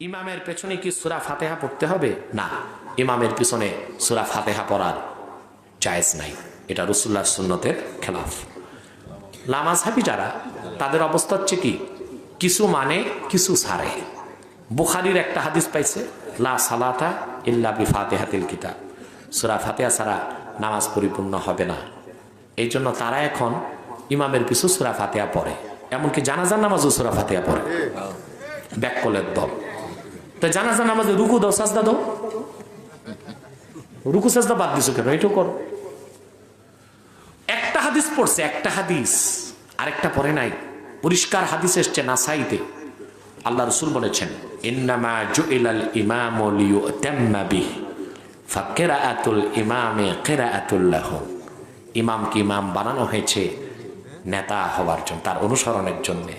ইমামের পেছনে কি সুরা ফাতেহা পড়তে হবে? না। ইমামের পিছনে সুরা ফাতেহা পড়ার জায়েজ নাই। এটা রসুল্লাহ সুন্নতের খেলাফ। লামাজহাবি যারা, তাদের অবস্থা হচ্ছে কি? কিছু মানে কিছু সারে। বুখারির একটা হাদিস পাইছে, লা সালাতা ইল্লা বি ফাতেহাতিল কিতাব। সুরা ফাতেহা ছাড়া নামাজ পরিপূর্ণ হবে না। এই জন্য তারা এখন ইমামের পিছু সুরা ফাতেহা পড়ে। এমনকি জানাজার নামাজও সুরা ফাতেহা পড়ে। ব্যাককলের দল। তো জানাজা নামাজে রুকু দাও, সাজদা দাও। রুকু, সাজদা বাদ দিছো কেন? এটাও করো। একটা হাদিস পড়ছে, একটা হাদিস, আরেকটা পড়ে নাই। পরিষ্কার হাদিস এসছে নাসাইতে। আল্লাহ রসুল বলেছেন, ইন্নামা জুইলাল ইমাম লিউতাম্মা বিহি ফাকিরাআতুল ইমামে কিরাআতুল্লাহ ইমামকে ইমাম বানানো হয়েছে নেতা হওয়ার জন্য, তার অনুসরণের জন্যে।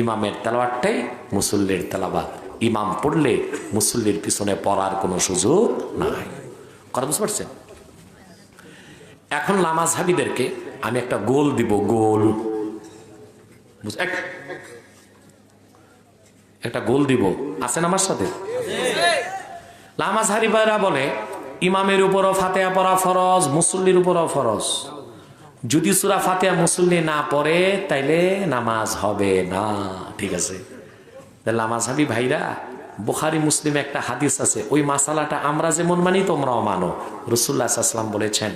ইমামের তেলাওয়াতটাই মুসল্লির তেলাবাদ ইমাম পড়লে মুসল্লির পিছনে পড়ার কোনো সুযোগ নাই। কথা বুঝতে পারছেন? এখন লামাজ হাবিদেরকে আমি একটা গোল দিব, গোল। একটা গোল দিব। আছেন আমার সাথে? লামাজ হারিবারা বলে, ইমামের উপরও ফাতেহা পড়া ফরজ, মুসল্লির উপরও ফরজ। যদি সুরা ফাতেহা মুসল্লি না পড়ে, তাইলে নামাজ হবে না। ঠিক আছে? হাবি ভাইরা, বুখারি, মুসলিম একটা হাদিস আছে, ওই মাসালাটা আমরা যেমন মানি, তোমরাও মানো। রসুল্লাহ আসলাম বলেছেন,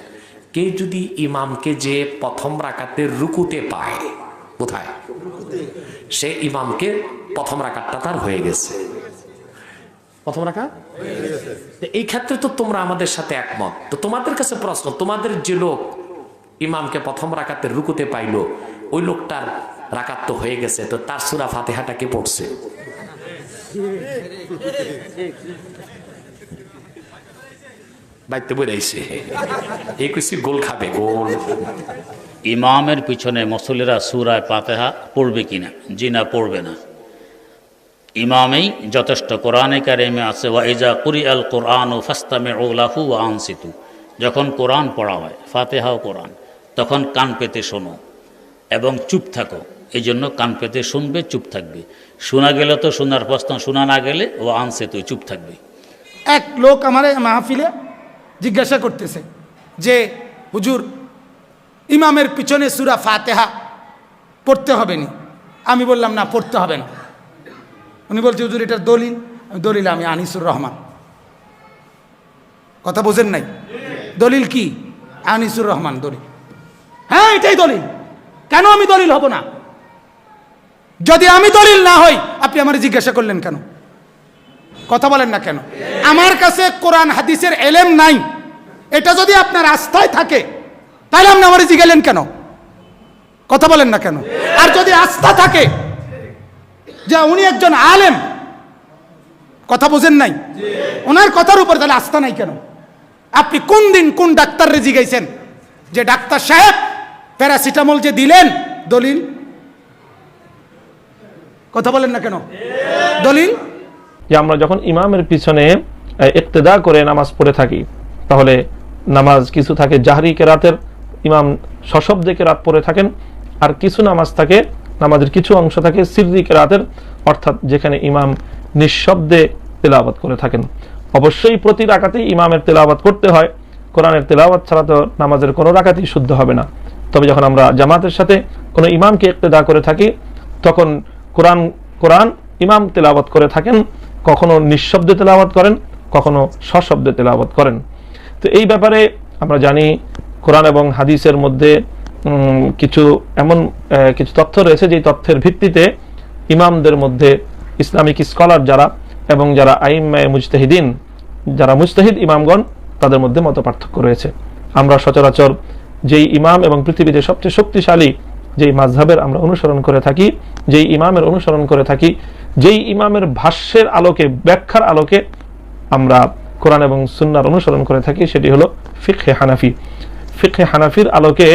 কে যদি ইমামকে যে প্রথম রাকাতের রুকুতে পায়, কোথায়? সে ইমামকে প্রথম রাকাতটা তার হয়ে গেছে। প্রথম রাখা এই ক্ষেত্রে তো তোমরা আমাদের সাথে একমত। তো তোমাদের কাছে প্রশ্ন, তোমাদের যে লোক ইমামকে প্রথম রাকাতের রুকুতে পাইলো, ওই লোকটার রাকাত তো হয়ে গেছে, তো তার সুরা ফাতেহাটা কে পড়ছে? গোল খাবে, গোল। ইমামের পিছনে মুসল্লিরা সুরায় পাতেহা পড়বে কিনা? জি না, পড়বে না। ইমামেই যথেষ্ট। কোরআনে কারিমে আছে ওয়াইজা কুরি আল কোরআন ও ফাস্তামে ওলাহু ও আনসিতু। যখন কোরআন পড়া হয়, ফাতেহাও কোরআন, তখন কান পেতে শোনো এবং চুপ থাকো। এই জন্য কান পেতে শুনবে, চুপ থাকবে। শোনা গেলে তো শোনার প্রশ্ন, শোনা না গেলে ও আনসে তুই, চুপ থাকবে। এক লোক আমার মাহফিলে জিজ্ঞাসা করতেছে যে, হুজুর, ইমামের পিছনে সুরা ফাতেহা পড়তে হবে নি? আমি বললাম, না, পড়তে হবে না। উনি বলছে, হুজুর, এটার দলিল? দলিল, আমি আনিসুর রহমান। কথা বোঝেন নাই? দলিল কি? আনিসুর রহমান দলিল। হ্যাঁ এটাই দলিল। কেন আমি দলিল হব না? যদি আমি দলিল না হই, আপনি আমার জিজ্ঞাসা করলেন কেন? কথা বলেন না কেন? আমার কাছে কোরআন, হাদিসের এলেম নাই। এটা যদি আপনার আস্থায় থাকে, তাহলে আপনি আমার জিগেলেন কেন? কথা বলেন না কেন? আর যদি আস্থা থাকে যে উনি একজন আলেম, কথা বোঝেন নাই? ওনার কথার উপর তাহলে আস্থা নাই কেন? আপনি কোন দিন কোন ডাক্তার ডাক্তাররে জিগাইছেন? যে ডাক্তার সাহেব, প্যারাসিটামল যে দিলেন, দলিল কথা বলেন না কেন? দলিল? যে আমরা যখন ইমামের পিছনে ইক্তেদা করে নামাজ পড়ে থাকি, তাহলে নামাজ কিছু থাকে জাহরি কেরাতের, ইমাম সশব্দে কেরাত পড়ে থাকেন, আর কিছু নামাজ থাকে, নামাজের কিছু অংশ থাকে সিরদি কেরাতের, অর্থাৎ যেখানে ইমাম নিঃশব্দে তেলাওয়াত করে থাকেন। অবশ্যই প্রতি রাকাতেই ইমামের তেলাওয়াত করতে হয়। কোরআনের তেলাওয়াত ছাড়া তো নামাজের কোনো রাকাতেই শুদ্ধ হবে না। তবে যখন আমরা জামাতের সাথে কোনো ইমামকে ইক্তেদা করে থাকি, তখন কোরআন কোরআন ইমাম তেলাওয়াত করে থাকেন, কখনো নিঃশব্দে তেলাওয়াত করেন, কখনো সশব্দে তেলাওয়াত করেন। তো এই ব্যাপারে আমরা জানি কোরআন এবং হাদিসের মধ্যে কিছু এমন কিছু তথ্য রয়েছে যে তথ্যের ভিত্তিতে ইমামদের মধ্যে ইসলামিক স্কলার যারা এবং যারা আইম্মায় মুজতাহিদিন, যারা মুজতাহিদ ইমামগণ, তাদের মধ্যে মত পার্থক্য রয়েছে। আমরা সচরাচর যেই ইমাম এবং পৃথিবীতে সবচেয়ে শক্তিশালী যেই মাঝহাবের আমরা অনুসরণ করে থাকি, যেই ইমামের অনুসরণ করে থাকি, যেই ইমামের ভাষ্যের আলোকে, ব্যাখ্যার আলোকে আমরা কোরআন এবং সুন্নার অনুসরণ করে থাকি, সেটি হলো ফিকহে হানাফি। ফিকহে হানাফির আলোকে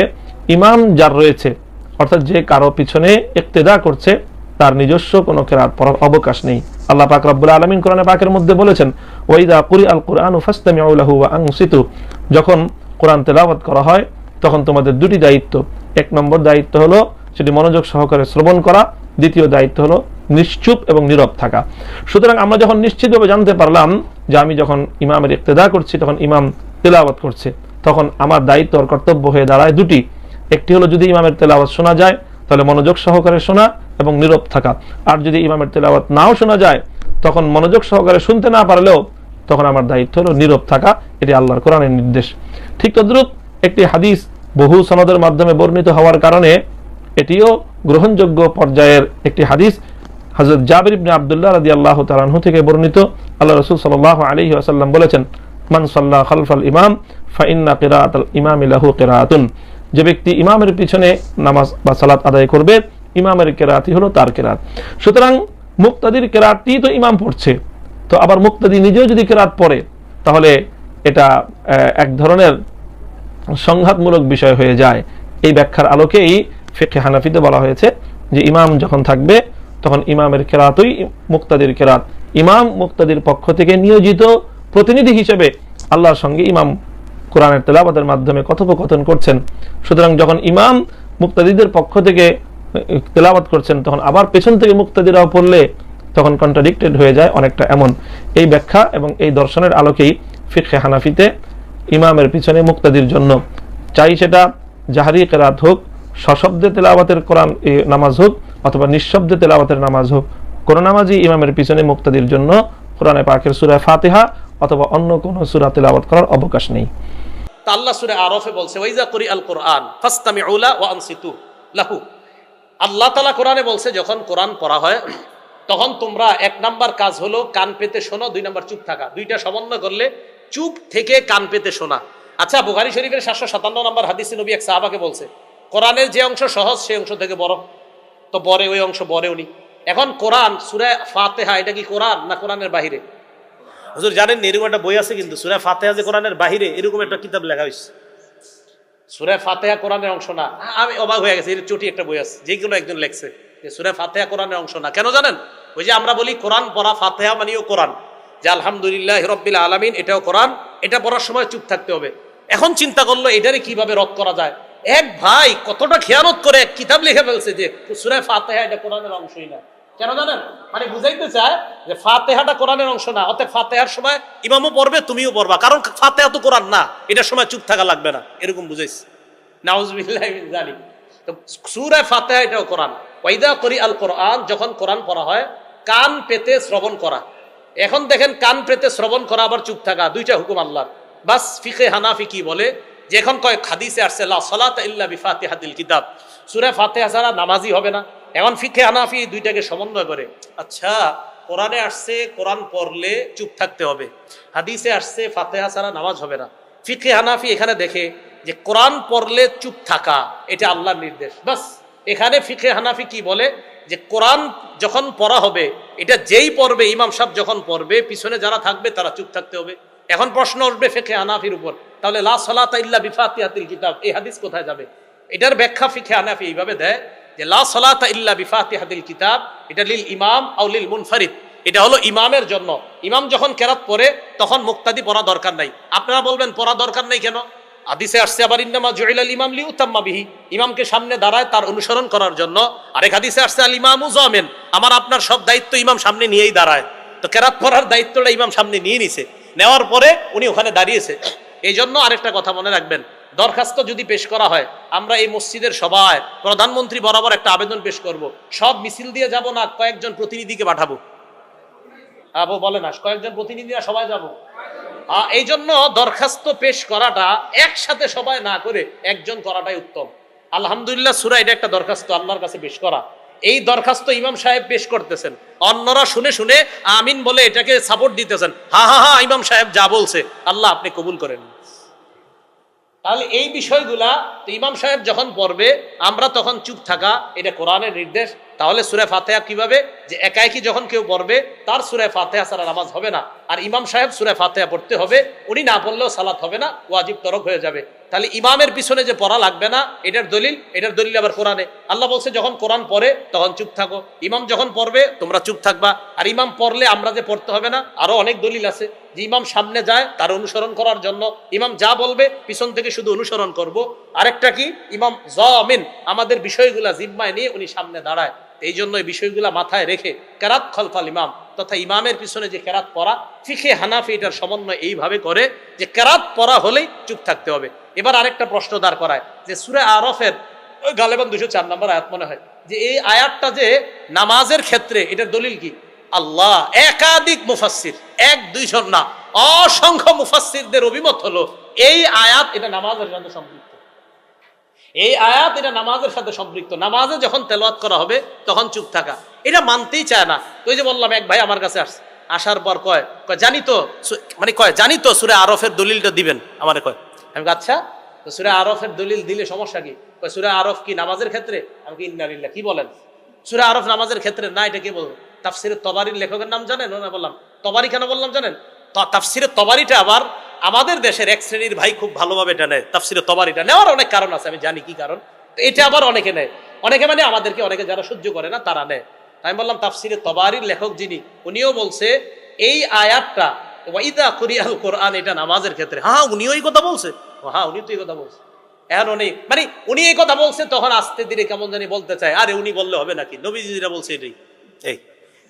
ইমাম যার রয়েছে, অর্থাৎ যে কারও পিছনে ইক্তেদা করছে, তার নিজস্ব কোনো কেরাত পড়ার অবকাশ নেই। আল্লাহ পাক রব্বুল আলমিন কোরআনে পাকের মধ্যে বলেছেন ওইদা কুরি আল কোরআন ফাস্তামিউ লাহু ওয়া আনসিতু যখন কোরআন তেলাওয়াত করা হয় তখন তোমাদের দুটি দায়িত্ব। এক নম্বর দায়িত্ব হলো সেটি মনোযোগ সহকারে শ্রবণ করা। দ্বিতীয় দায়িত্ব হলো নিশ্চুপ এবং নীরব থাকা। সুতরাং আমরা যখন নিশ্চিতভাবে জানতে পারলাম যে আমি যখন ইমামের ইক্তেদা করছি, তখন ইমাম তেলাওয়াত করছে, তখন আমার দায়িত্ব আর কর্তব্য হয়ে দাঁড়ায় দুটি। একটি হলো যদি ইমামের তেলাওয়াত শোনা যায়, তাহলে মনোযোগ সহকারে শোনা এবং নীরব থাকা। আর যদি ইমামের তেলাওয়াত নাও শোনা যায়, তখন মনোযোগ সহকারে শুনতে না পারলেও, তখন আমার দায়িত্ব হলো নীরব থাকা। এটি আল্লাহর কোরআনের নির্দেশ। ঠিক তদ্রুপ একটি হাদিস বহু সনদের মাধ্যমে বর্ণিত হওয়ার কারণে এটিও গ্রহণযোগ্য পর্যায়ের একটি হাদিস। হজরত জাবির ইবনে আবদুল্লাহ রাদি আল্লাহ তালাহু থেকে বর্ণিত। আল্লাহ রসুল সাল্লাহ আলহি আসাল্লাম বলেছেন, মান সাল্লাহ খালফাল ইমাম, ফাইন্না কিরাত ইমাম ইলাহু কিরাতুন। যে ব্যক্তি ইমামের পিছনে নামাজ বা সালাত আদায় করবে, ইমামের কেরাতি হলো তার কেরাত। সুতরাং মুক্তাদির কেরাতটি তো ইমাম পড়ছে। তো আবার মুক্তাদি নিজেও যদি কেরাত পড়ে, তাহলে এটা এক ধরনের সংঘাতমূলক বিষয় হয়ে যায়। এই ব্যাখ্যার আলোকেই ফিকে হানাফিতে বলা হয়েছে যে ইমাম যখন থাকবে, তখন ইমামের কেরাতই মুক্তাদির কেরাত। ইমাম মুক্তাদির পক্ষ থেকে নিয়োজিত প্রতিনিধি হিসেবে আল্লাহর সঙ্গে ইমাম কোরআনের তেলাবাদের মাধ্যমে কথোপকথন করছেন। সুতরাং যখন ইমাম মুক্তাদিদের পক্ষ থেকে তেলাবাদ করছেন, তখন আবার পেছন থেকে মুক্তাদিরাও পড়লে তখন কন্ট্রাডিক্টেড হয়ে যায় অনেকটা এমন। এই ব্যাখ্যা এবং এই দর্শনের আলোকেই ফিরকে হানাফিতে ইমামের পিছনে মুক্তাদির জন্য। চাই সেটা জাহারি কেরাত হোক, সশব্দে তেলাওয়াতের কোরআন নামাজ হোক, অথবা নিঃশব্দে তেলাওয়াতের নামাজ হোক। কোন নামাজই ইমামের পিছনে মুক্তাদির জন্য কোরআনে পাকের সুরা ফাতিহা অথবা অন্য কোনো সুরা তেলাওয়াত করার অবকাশ নেই। আল্লাহ সুরে আরফে বলছে, ওয়াইজা করি আল কোরআন ফাস্তামি উলা আনসিতু লাহু। আল্লাহ তালা কোরআনে বলছে, যখন কোরআন পড়া হয়, তখন তোমরা এক নাম্বার কাজ হলো কান পেতে শোনো, দুই নাম্বার চুপ থাকা। দুইটা সমন্বয় করলে চুপ থেকে কান পেতে শোনা। আচ্ছা বুখারি শরীফের সাতশো সাতান্ন নম্বর হাদিসে নবী এক সাহাবাকে বলছে কোরআনের যে অংশ সহজ সেই অংশ থেকে বড়। তো বরে ওই অংশ বরে উনি এখন কোরআন সুরে ফাতেহা এটা কি কোরআন না কোরআনের বাহিরে? হুজুর জানেন এরকম একটা বই আছে কিন্তু সুরে ফাতেহা যে কোরআনের বাহিরে এরকম একটা কিতাব লেখা হয়েছে সুরে ফাতেহা কোরআনের অংশ না। আমি অবাক হয়ে গেছি এর চটি একটা বই আছে যে কোনো একজন লেখছে যে সুরে ফাতেহা কোরআনের অংশ না। কেন জানেন? ওই যে আমরা বলি কোরআন পড়া ফাতেহা মানেও কোরআন। যে আলহামদুলিল্লাহ রব্বিল আলমিন, এটাও কোরআন, এটা পড়ার সময় চুপ থাকতে হবে। এখন চিন্তা করল, এটারে কীভাবে রদ করা যায়? এক ভাই কতটা খেয়ানত করে এক কিতাব লিখে ফেলছে যে, সুরে ফাতেহা এটা কোরআনের অংশই না। কেন জানেন? মানে বুঝাইতে চায় যে ফাতেহাটা কোরআনের অংশ না, অতএব ফাতেহার সময় ইমামও পড়বে, তুমিও পড়বা। কারণ ফাতেহা তো কোরআন না, এটার সময় চুপ থাকা লাগবে না। এরকম বুঝাইছে। জালিক তো সূরা ফাতিহা এটাও কোরআন। ওয়াইদা করি আল কোরআন, যখন কোরআন পড়া হয়, কান পেতে শ্রবণ করা। এখন দেখেন কান পেতে শ্রবণ করা আবার চুপ থাকা, দুইটা হুকুম আল্লাহর। বাস ফিকে হানাফি কি বলে? যে এখন কয় খাদিসে আসছে, লা সালাত বিফাতিহাতিল কিতাব। সূরা ফাতে হাসারা নামাজই হবে না। এখন ফিকে হানাফি দুইটাকে সমন্বয় করে। আচ্ছা কোরআনে আসছে, কোরআন পড়লে চুপ থাকতে হবে। হাদিসে আসছে, ফাতেহা ছাড়া নামাজ হবে না। ফিকে হানাফি এখানে দেখে যে কোরআন পড়লে চুপ থাকা, এটা আল্লাহর নির্দেশ। বাস, এখানে ফিকে হানাফি কি বলে? যে কোরআন যখন পড়া হবে এটা যেই পড়বে, ইমাম সাহেব যখন পড়বে, পিছনে যারা থাকবে তারা চুপ থাকতে হবে। এখন প্রশ্ন উঠবে ফিকে হানাফির উপর। তাহলে লা সালাতা ইল্লা বিফাতিহাতিল কিতাব, এই হাদিস কোথায় যাবে? এটার ব্যাখ্যা ফিকে হানাফি এইভাবে দেয় যে, লা সালাতা ইল্লা বিফাতিহাতিল কিতাব, এটা লিল ইমাম আও লিল মুনফারিদ। এটা হলো ইমামের জন্য ইমাম যখন কেরাত পড়ে, তখন মুক্তাদি পড়া দরকার নাই। আপনারা বলবেন, পড়া দরকার নাই কেন? আদিসে আসছে, আবার ইন্নামা জুইলাল ইমাম লি উতাম্মা বিহি। ইমামকে সামনে দাঁড়ায় তার অনুসরণ করার জন্য। আরেক হাদিসে আসছে, আল ইমামু জামেন। আমার, আপনার সব দায়িত্ব ইমাম সামনে নিয়েই দাঁড়ায়। তো কেরাত পড়ার দায়িত্বটা ইমাম সামনে নিয়ে নিছে। নেওয়ার পরে উনি ওখানে দাঁড়িয়েছে। এই জন্য আরেকটা কথা মনে রাখবেন, দরখাস্ত যদি পেশ করা হয়, আমরা এই মসজিদের সবাই প্রধানমন্ত্রী বরাবর একটা আবেদন পেশ করব। সব মিছিল দিয়ে যাব না, কয়েকজন প্রতিনিধিকে পাঠাবো। আবু বলে না, কয়েকজন প্রতিনিধিরা সবাই যাব। এই জন্য দরখাস্ত পেশ করাটা একসাথে সবাই না করে একজন করাটাই উত্তম। আলহামদুলিল্লাহ সুরা এটা একটা দরখাস্ত আল্লাহর কাছে পেশ করা। এই দরখাস্ত ইমাম সাহেব পেশ করতেছেন। অন্যরা শুনে শুনে আমিন বলে এটাকে সাপোর্ট দিতেছেন। হা হা হা, ইমাম সাহেব যা বলছে, আল্লাহ আপনি কবুল করেন। তাহলে এই বিষয়গুলা ইমাম সাহেব যখন পড়বে, আমরা তখন চুপ থাকা, এটা কোরআনের নির্দেশ তাহলে সুরে ফাতেহা কীভাবে? যে একাই কি যখন কেউ পড়বে, তার সুরে ফাতেহা ছাড়া নামাজ হবে না। আর ইমাম সাহেব সুরে ফাতেহা পড়তে হবে, উনি না পড়লেও সালাত হবে না, ওয়াজিব তরক হয়ে যাবে। তাহলে ইমামের পিছনে যে পড়া লাগবে না, এটার দলিল এটার দলিল আবার কোরআনে। আল্লাহ বলছে, যখন কোরআন পড়ে, তখন চুপ থাকো। ইমাম যখন পড়বে, তোমরা চুপ থাকবা। আর ইমাম পড়লে আমরা যে পড়তে হবে না, আরও অনেক দলিল আছে। যে ইমাম সামনে যায়, তার অনুসরণ করার জন্য। ইমাম যা বলবে, পিছন থেকে শুধু অনুসরণ করব। আরেকটা কি? ইমাম জমিন, আমাদের বিষয়গুলা জিম্মায় নিয়ে উনি সামনে দাঁড়ায়। এই জন্য এই বিষয়গুলা মাথায় রেখে কেরাত খলফাল ইমাম তথা ইমামের পিছনে যে কেরাত পড়া ফিখে হানাফি এটার সমন্বয় এইভাবে করে যে কেরাত পড়া হলেই চুপ থাকতে হবে। এবার আরেকটা প্রশ্ন দাঁড় করায়, যে সুরে আরফের গালেবান দুশো চার নম্বর আয়াত মনে হয়, যে এই আয়াতটা যে নামাজের ক্ষেত্রে এটার দলিল কি? আল্লাহ একাধিক মুফাসসির, এক দুইজন না, অসংখ্য মুফাসসিরদের অভিমত হলো এই আয়াত এটা নামাজের সাথে সম্পৃক্ত। এই আয়াত এটা নামাজের সাথে সম্পৃক্ত। নামাজে যখন তেলাওয়াত করা হবে, তখন চুপ থাকা। এটা মানতেই চায় না। তো যে বললাম, এক ভাই আমার কাছে আসছে। আসার পর কয় কয়, জানি তো মানে কয়, জানি তো সুরে আরফের দলিলটা দিবেন, আমারে কয়। আমি আচ্ছা তো সুরে আরফের দলিল দিলে সমস্যা কি? কয়, সুরে আরফ কি নামাজের ক্ষেত্রে? আমি কি ইন্নারিল্লাহ কি বলেন? সুরে আরফ নামাজের ক্ষেত্রে না, এটা কি বলব? তাফসিরের তবারির লেখকের নাম জানেন? না বললাম। তবারি কেন বললাম জানেন? তাফসিরের তবারিটা আবার আমাদের দেশের এক শ্রেণির ভাই খুব ভালোভাবে এটা নেয় তাফসিরের তবারিটা নেওয়ার অনেক কারণ আছে, আমি জানি কি কারণ। এটা আবার অনেকে নেয়। অনেকে মানে আমাদেরকে, অনেকে যারা সহ্য করে না, তারা নেয়। আমি বললাম তাফসিরের তবারির লেখক যিনি, উনিও বলছে, এই আয়াতটা ওয়াইদা কুরিয়াল কোরআন, এটা নামাজের ক্ষেত্রে। হ্যাঁ উনিও এই কথা বলছে। হ্যাঁ উনি তো এই কথা বলছে। এখন উনি মানে উনি এই কথা বলছে, তখন আস্তে ধীরে কেমন জানি বলতে চায়। আরে, উনি বললে হবে নাকি? নবীজিরা বলছে এটাই। এই।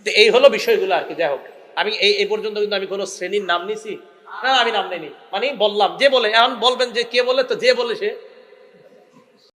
তো এই হলো বিষয়গুলো আর কি। যাই হোক, আমি এই পর্যন্ত কিন্তু আমি কোনো শ্রেণির নাম নিছি। না, আমি নাম নেই মানে বললাম, যে বলে, এখন বলবেন যে কে বলে, তো যে বলে সে।